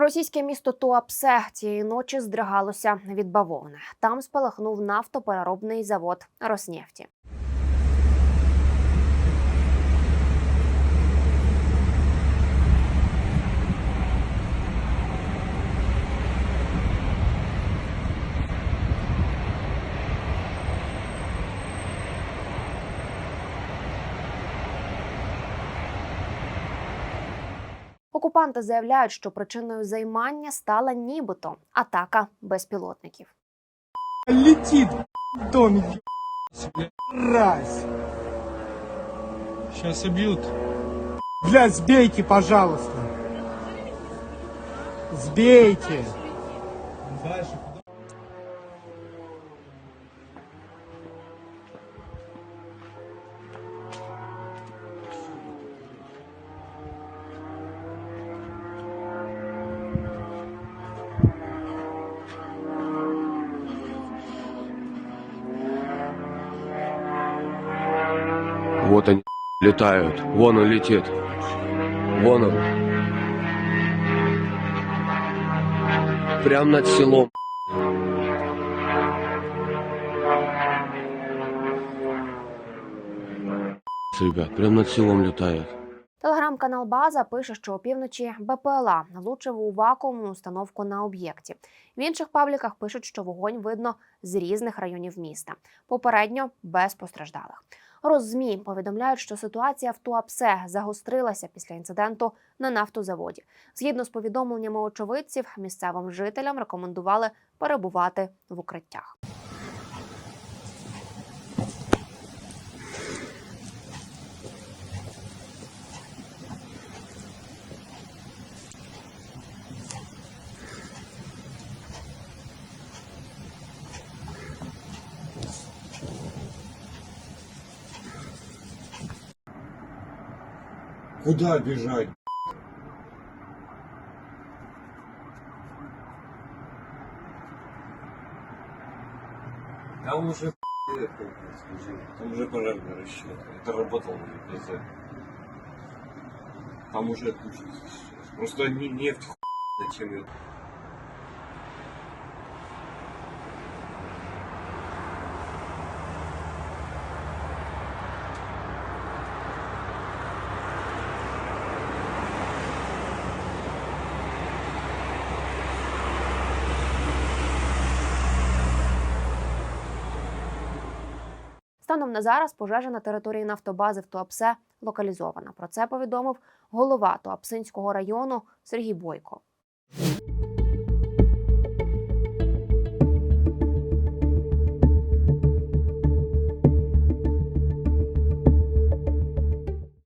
Російське місто Туапсе цієї ночі здригалося від бавовни. Там спалахнув нафтопереробний завод Роснефті. Окупанти заявляють, що причиною займання стала нібито атака безпілотників. Летит дом, мразь. Сейчас убьют. Бля, сбейте, пожалуйста. Сбейте. Дальше куда? Вот они летают. Вон он летит. Вон он. Прям над селом. Ребят, прям над селом летают. Телеграм-канал База пише, що опівночі БПЛА влучив у вакуумну установку на об'єкті. В інших пабліках пишуть, що вогонь видно з різних районів міста. Попередньо без постраждалих. Роззмі повідомляють, що ситуація в Туапсе загострилася після інциденту на нафтозаводі. Згідно з повідомленнями очевидців, місцевим жителям рекомендували перебувати в укриттях. Куда бежать? Там уже. Там уже пожарный расчет. Это работал на ГПЗ. Там уже отключился сейчас. Просто не нефть хуй, зачем ее Станом на зараз пожежа на території нафтобази в Туапсе локалізована. Про це повідомив голова Туапсинського району Сергій Бойко.